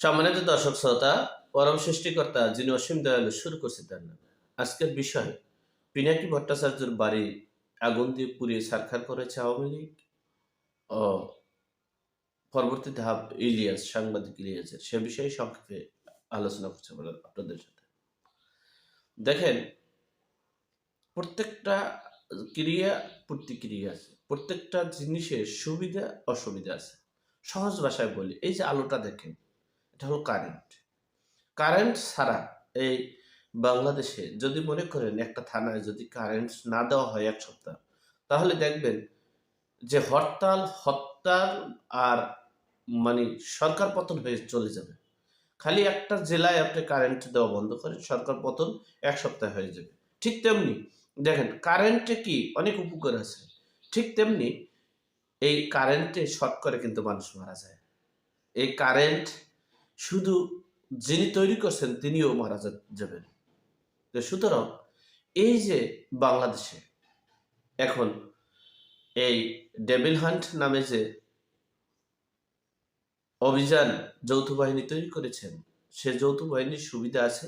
সম্মানিত দর্শক শ্রোতা, পরম সৃষ্টিকর্তা যিনি অসীম দয়ালু শুরু করছে তার নাম আজকের বিষয়, পিনাকি ভট্টাচার্যের বাড়ি আগুন দিয়ে পুড়িয়ে সারখার করেছে আওয়ামী লীগ ও পরবর্তী ধাপ ইলিয়াস সাংবাদিক ইলিয়াসের। সে বিষয়ে সংক্ষেপে আলোচনা করছে আপনাদের সাথে। দেখেন, প্রত্যেকটা ক্রিয়া প্রতিক্রিয়া আছে, প্রত্যেকটা জিনিসের সুবিধা অসুবিধা আছে। সহজ ভাষায় বলি, এই যে আলোটা দেখেন এটা হলো কারেন্ট কারেন্ট ছাড়া এই বাংলাদেশে যদি মনে করেন একটা থানায় যদি কারেন্ট না দেওয়া হয় এক সপ্তাহ, তাহলে দেখবেন যে হরতাল, হত্যার আর মানে সরকার পতন হয়ে চলে যাবে। খালি একটা জেলায় আপনি কারেন্ট দেওয়া বন্ধ করেন সরকার পতন এক সপ্তাহ হয়ে যাবে। ঠিক তেমনি দেখেন কারেন্টে কি অনেক উপকার আছে। ঠিক তেমনি এই কারেন্টে শর্ট করে কিন্তু মানুষ মারা যায়। এই কারেন্ট শুধু যিনি তৈরি করছেন, তিনিও মারা যাবেন। সুতরাং এই যে বাংলাদেশে এখন এই ডেভিল হান্ট নামে যে অভিযান যৌথ বাহিনী তৈরি করেছেন, সে যৌথ বাহিনীর সুবিধা আছে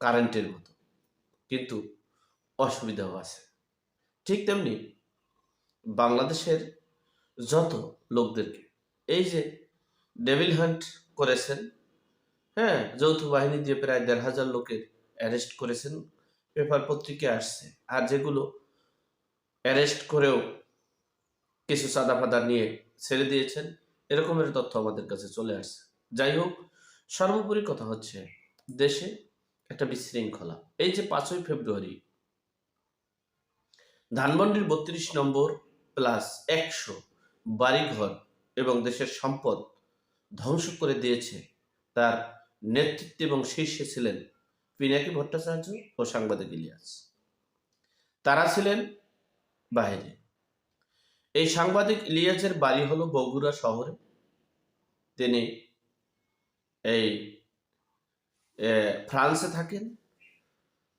কারেন্টের মতো, কিন্তু অসুবিধাও আছে। ঠিক তেমনি বাংলাদেশের যত লোকদেরকে, এই যে ডেভিল হান্ট করেছেন। হ্যাঁ যৌথ বাহিনী দিয়ে প্রায় দেড় হাজার লোকের অ্যারেস্ট করেছেন, পেপার পত্রিকায় আসছে। আর যেগুলো অ্যারেস্ট করেও কিছু সাদা ফাদা নিয়ে ছেড়ে দিয়েছেন, এরকমের তথ্য আমাদের কাছে চলে আসছে। যাই হোক, সর্বোপরি কথা হচ্ছে, দেশে একটা বিশৃঙ্খলা। এই যে পাঁচই ফেব্রুয়ারি, ধানমন্ডির বত্রিশ নম্বর প্লাস একশো বাড়িঘর এবং দেশের সম্পদ ধ্বংস করে দিয়েছে। তার নেতৃত্বে এবং শীর্ষে ছিলেন পিনাকি ভট্টাচার্য ও সাংবাদিক ইলিয়াস। তারা ছিলেন বাহিরে। এই সাংবাদিক ইলিয়াসের বাড়ি হলো বগুড়া শহরে। তিনি এই ফ্রান্সে থাকেন।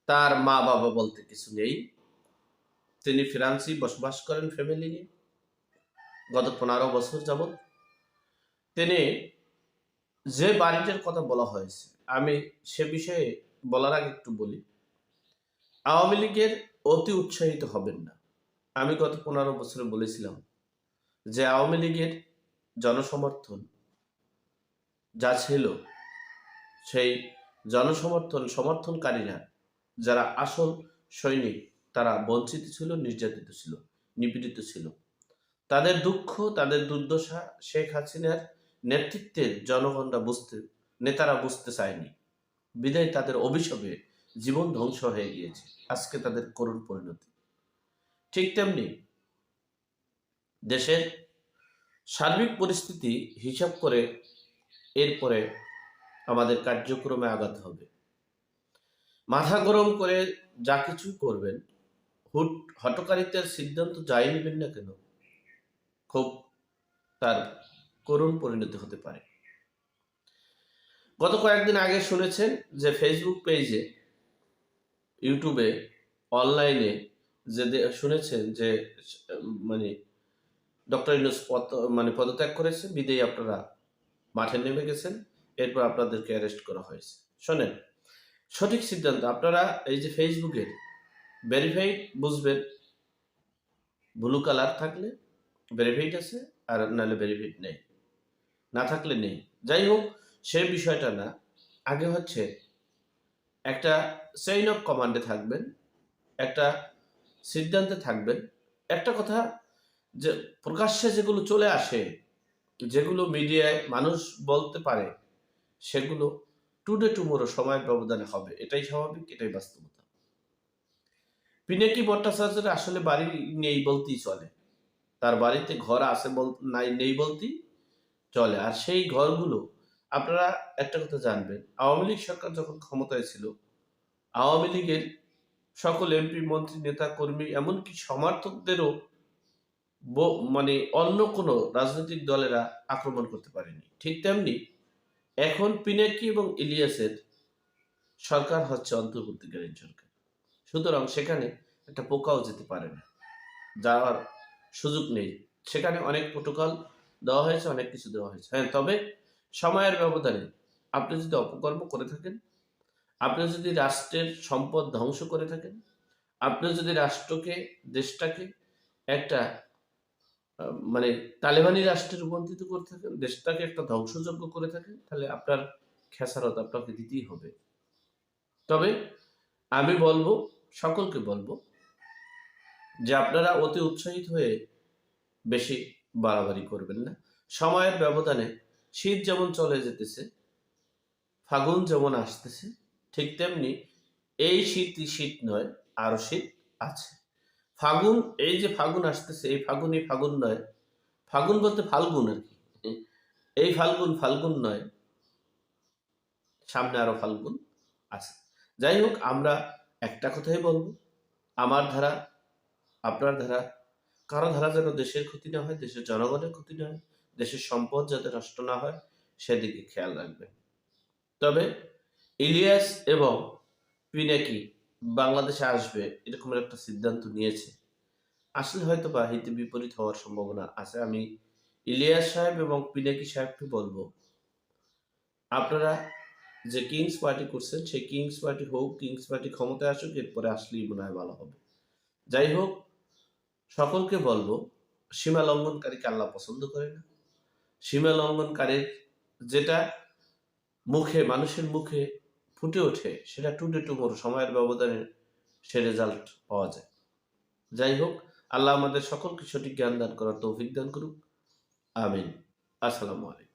তার মা বাবা বলতে কিছু নেই। তিনি ফ্রান্সেই বসবাস করেন ফ্যামিলি নিয়ে। গত পনেরো বছর যাবৎ তিনি যে বাড়িটার কথা বলা হয়েছে, আমি সে বিষয়ে বলার আগে একটু বলি, আওয়ামী লীগের অতি উৎসাহিত হবেন না। আমি গত পনেরো বছরে বলেছিলাম যে আওয়ামী লীগের জনসমর্থন যা ছিল, সেই জনসমর্থন, সমর্থনকারীরা যারা আসল সৈনিক, তারা বঞ্চিত ছিল, নির্যাতিত ছিল, নিপীড়িত ছিল। তাদের দুঃখ, তাদের দুর্দশা শেখ হাসিনার নেতৃত্বের জনগণরা বুঝতে, নেতারা বুঝতে চায়নি। বিদায় তাদের অভিশাপে জীবন ধ্বংস হয়ে গিয়েছে। আজকে তাদের করুণ পরিণতি। ঠিক তেমনি দেশের সার্বিক পরিস্থিতি হিসাব করে এরপরে আমাদের কার্যক্রমে আগাতে হবে। মাথা গরম করে যা কিছু করবেন, হুট হটকারিতার সিদ্ধান্ত যাই নেবেন না কেন, খুব তার করুণ পরিণতি হতে পারে। গত কয়েকদিন আগে শুনেছেন যে ফেসবুক পেজে ইউটিউবে অনলাইনে যে শুনেছেন যে মানে ডক্টর ইউনুস পদ মানে পদত্যাগ করেছে, বিদেয়ী আপনারা মাঠে নেমে গেছেন, এরপর আপনাদেরকে অ্যারেস্ট করা হয়েছে। শোনেন, সঠিক সিদ্ধান্ত, আপনারা এই যে ফেসবুকের ভেরিফাইড বুঝবেন ব্লু কালার থাকলে ভেরিফাইড আছে, আর নাহলে ভেরিফাইড নেই। না থাকলে নেই। যাই হোক সে বিষয়টা না। আগে হচ্ছে একটা চেইন অফ কমান্ডে থাকবেন, একটা সিদ্ধান্তে থাকবেন। একটা কথা যে প্রকাশ্যে যেগুলো চলে আসে, যেগুলো মিডিয়ায় মানুষ বলতে পারে, সেগুলো টুডে টুমোরো সময় ব্যবধানে হবে। এটাই স্বাভাবিক, এটাই বাস্তবতা। পিনাকি ভট্টাচার্যের আসলে বাড়ি নেই বলতেই চলে। তার বাড়িতে ঘর আছে বল নাই, নেই বলতেই চলে। আর সেই ঘরগুলো আপনারা একটা কথা জানবেন, আওয়ামী লীগ সরকার যখন ক্ষমতায় ছিল, আওয়ামী লীগের সকল এমপি, মন্ত্রী, নেতা, কর্মী, এমনকি সমর্থকদেরও মানে অন্য কোনো রাজনৈতিক দলেরা আক্রমণ করতে পারেনি। ঠিক তেমনি এখন পিনাকি এবং ইলিয়াসের সরকার হচ্ছে অন্তর্বর্তীকালীন সরকার। সুতরাং সেখানে একটা পোকাও যেতে পারে না, যাওয়ার সুযোগ নেই। সেখানে অনেক প্রোটোকল দেওয়া হয়েছে, অনেক কিছু দেওয়া হয়েছে। হ্যাঁ তবে সময়ের ব্যবধানে আপনি যদি অপকর্ম করে থাকেন, আপনি যদি রাষ্ট্রের সম্পদ ধ্বংস করে থাকেন, আপনি যদি রাষ্ট্রকে, দেশটাকে একটা মানে তালেবানি রাষ্ট্রে রূপান্তরিত করে থাকেন, দেশটাকে একটা ধ্বংসযজ্ঞ করে থাকেন, তাহলে আপনার খেসারত আপনাকে দিতেই হবে। তবে আমি বলব, সকলকে বলব যে আপনারা অতি উৎসাহিত হয়ে বেশি বাড়াবাড়ি করবেন না। সময়ের ব্যবধানে শীত যেমন চলে যেতেছে, ফাগুন যেমন আসতেছে, ঠিক তেমনি এই শীতই শীত নয়, আরও শীত আছে। ফাগুন, এই যে ফাগুন আসতেছে, এই ফাগুনই ফাগুন নয়, ফাগুন বলতে ফাল্গুন আর কি। এই ফাল্গুন ফাল্গুন নয়, সামনে আরও ফাল্গুন আছে। যাই হোক, আমরা একটা কথাই বলব, আমার ধারা, আপনার ধারা কারও ধারা যেন দেশের ক্ষতি না হয়, দেশের জনগণের ক্ষতি না হয়, দেশের সম্পদ যাতে নষ্ট না হয়, সেদিকে খেয়াল রাখবেন। তবে ইলিয়াস এবং পিনাকি বাংলাদেশে আসবে এরকম একটা সিদ্ধান্ত নিয়েছে। আসলে হয়তো বা হিতে বিপরীত হওয়ার সম্ভাবনা আছে। আমি ইলিয়াস সাহেব এবং পিনাকি সাহেবকে বলব, আপনারা যে কিংস পার্টি করছেন, সেই কিংস পার্টি হোক, কিংস পার্টি ক্ষমতায় আসুক, এরপরে আসলেই মনে হয় ভালো হবে। যাই হোক সকলকে বলব, সীমা লঙ্ঘনকারীকে আল্লাহ পছন্দ করে না। সীমা লঙ্ঘনকারীর যেটা মুখে, মানুষের মুখে ফুটে ওঠে, সেটা টুডে টুমোর সময়ের ব্যবধানে সে রেজাল্ট পাওয়া যায়। যাই হোক, আল্লাহ আমাদের সকলকে সঠিক জ্ঞান দান করার তৌফিক দান করুক। আমিন। আসসালামু আলাইকুম।